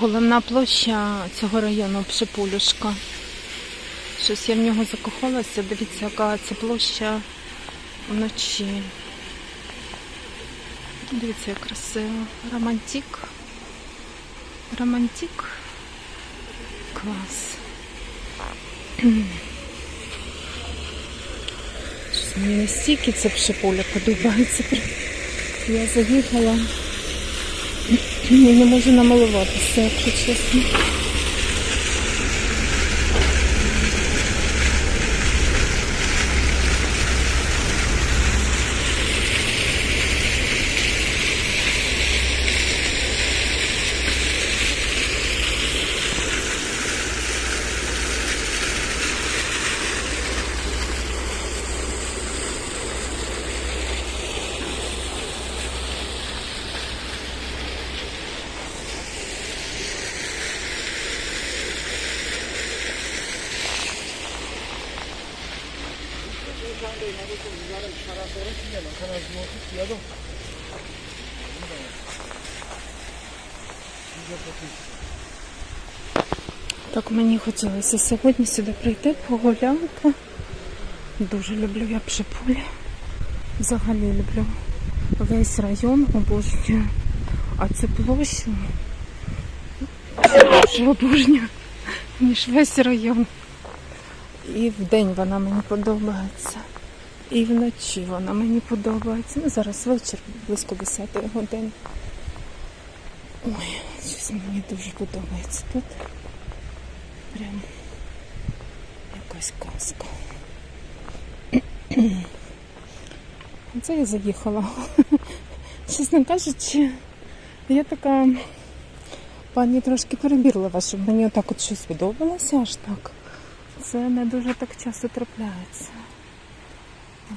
Головна площа цього району Пшипулюшка. Щось я в нього закохалася. Дивіться, яка це площа вночі. Дивіться, як красиво. Романтик. Романтик. Клас. Щось мені настільки це пшиполя подобається. Я заїхала. І не можу намалуватися, якщо чесно. Так мені хотілося сьогодні сюди прийти, погуляти. Дуже люблю я Пшиполі. Взагалі люблю весь район обожнюю. А цю площу більше обожнюю, ніж весь район. І вдень вона мені подобається. І вночі вона мені подобається. Ну, зараз вечір, близько 10 години. Ой, щось мені дуже подобається тут. Прям якась казка. Це я заїхала. Чесно кажучи, я така пані трошки перебірлива, щоб мені отак от щось подобалося аж так. Це не дуже так часто трапляється.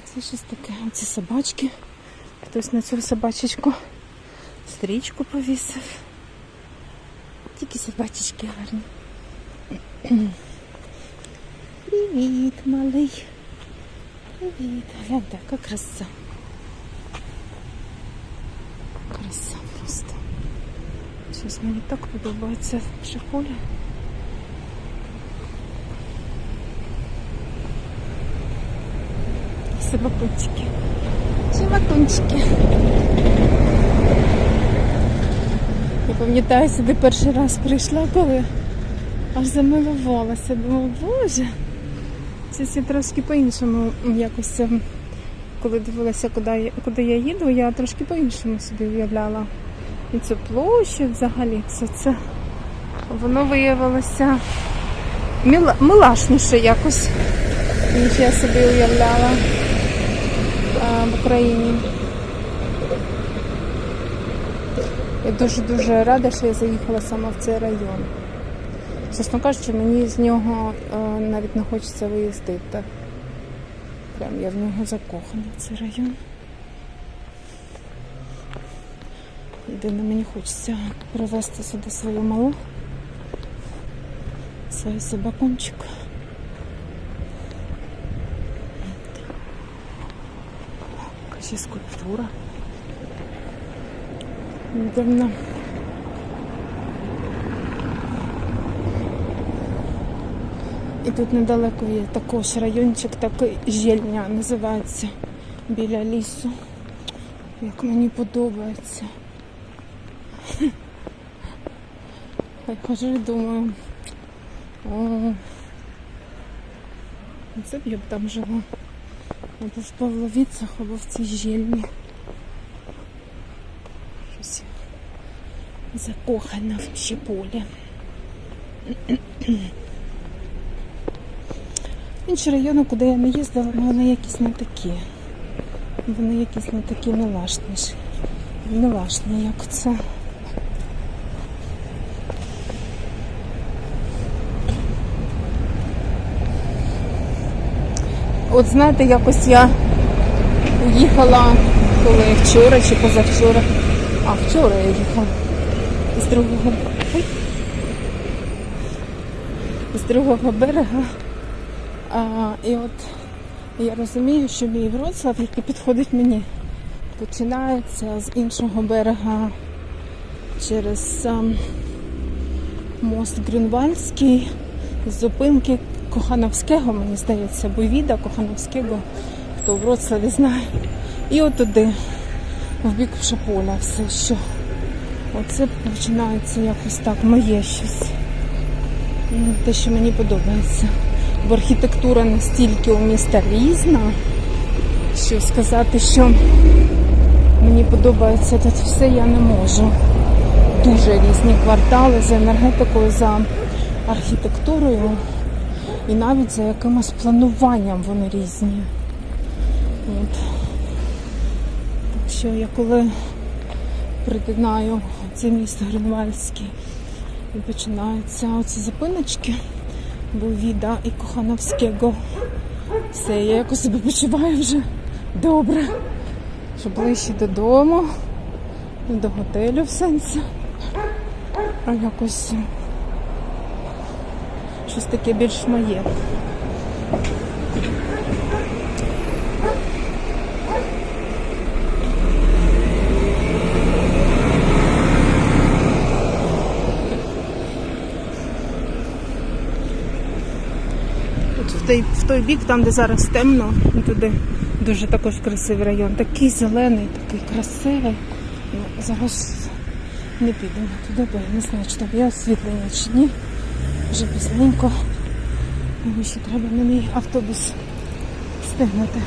Це щось таке. Ці собачки. Хтось на цю собачечку стрічку повісив. Тільки собачечки гарні. Привіт, малий. Привіт. Гляньте, яка краса. Краса просто. Щось мені так подобається в школі. Собакунчики. Собакунчики. Я пам'ятаю, сюди перший раз прийшла, коли аж замилувалася. Думала, боже. Це я трошки по-іншому якось, ем, коли дивилася, куди я, куди я їду, я трошки по-іншому собі уявляла. І цю площу взагалі все це. Воно виявилося міла, милашніше якось, ніж я собі уявляла в Україні. Я дуже-дуже рада, що я заїхала саме в цей район. Чесно кажучи, мені з нього е, навіть не хочеться виїздити. Прям я в нього закохана, цей район. Єдине, мені хочеться привезти сюди свою малу, свою собакончика. Є скульптура. Давно. І тут недалеко є також райончик, такий жельня називається біля лісу. Як мені подобається. Я хожу і думаю. О, це б я б там жила. Або в Павловіцях, або в цій жельні. Щось закохана в Щеполі. Інші райони, куди я не їздила, ну, вони якісь не такі. Вони якісь не такі милашніші. Милашні, як це. От знаєте, якось я їхала коли вчора чи позавчора. А вчора я їхала з другого з другого берега. А, і от я розумію, що мій Вроцлав, який підходить мені, починається з іншого берега через ем, мост Грюнвальдський, з зупинки Кохановського, мені здається, Бойвіда Кохановського, хто в Вроцлаві знає. І от туди, в бік Шаполя, все що. Оце починається якось так, моє щось. Ну, Те, що мені подобається. Бо архітектура настільки у міста різна, що сказати, що мені подобається тут все, я не можу. Дуже різні квартали за енергетикою, за архітектурою і навіть за якимось плануванням вони різні. От. Так що я коли притинаю це місто Гринвальське і починаються оці зупиночки Бовіда і Кохановського. Все, я якось себе почуваю вже добре. Що ближче додому, до готелю в сенсі. А якось щось таке більш моє. В той, бік, там, де зараз темно, туди дуже також красивий район. Такий зелений, такий красивий. Ну, зараз не підемо туди, бо я не знаю, чи там є освітлення чи ні. Вже пізненько. Мені ще треба на мій автобус встигнути.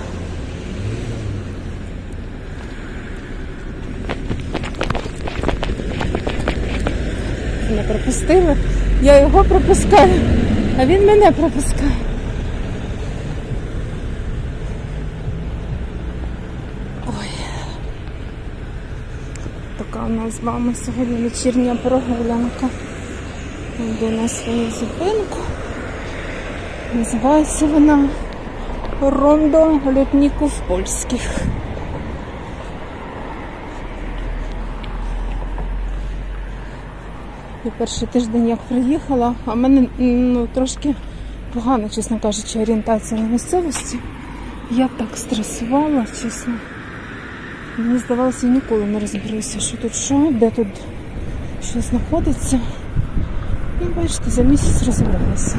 Мене пропустили. Я його пропускаю, а він мене пропускає. Ой. Така у нас з вами сьогодні вечірня прогулянка. Йду на свою зупинку. Називається вона Рондо лютників польських. І перший тиждень як приїхала, а в мене ну, трошки погано, чесно кажучи, орієнтація на місцевості. Я так стресувала, чесно. Мені здавалося, я ніколи не розберуся, що тут що, де тут що знаходиться. Ну, бачите, за місяць розібралася.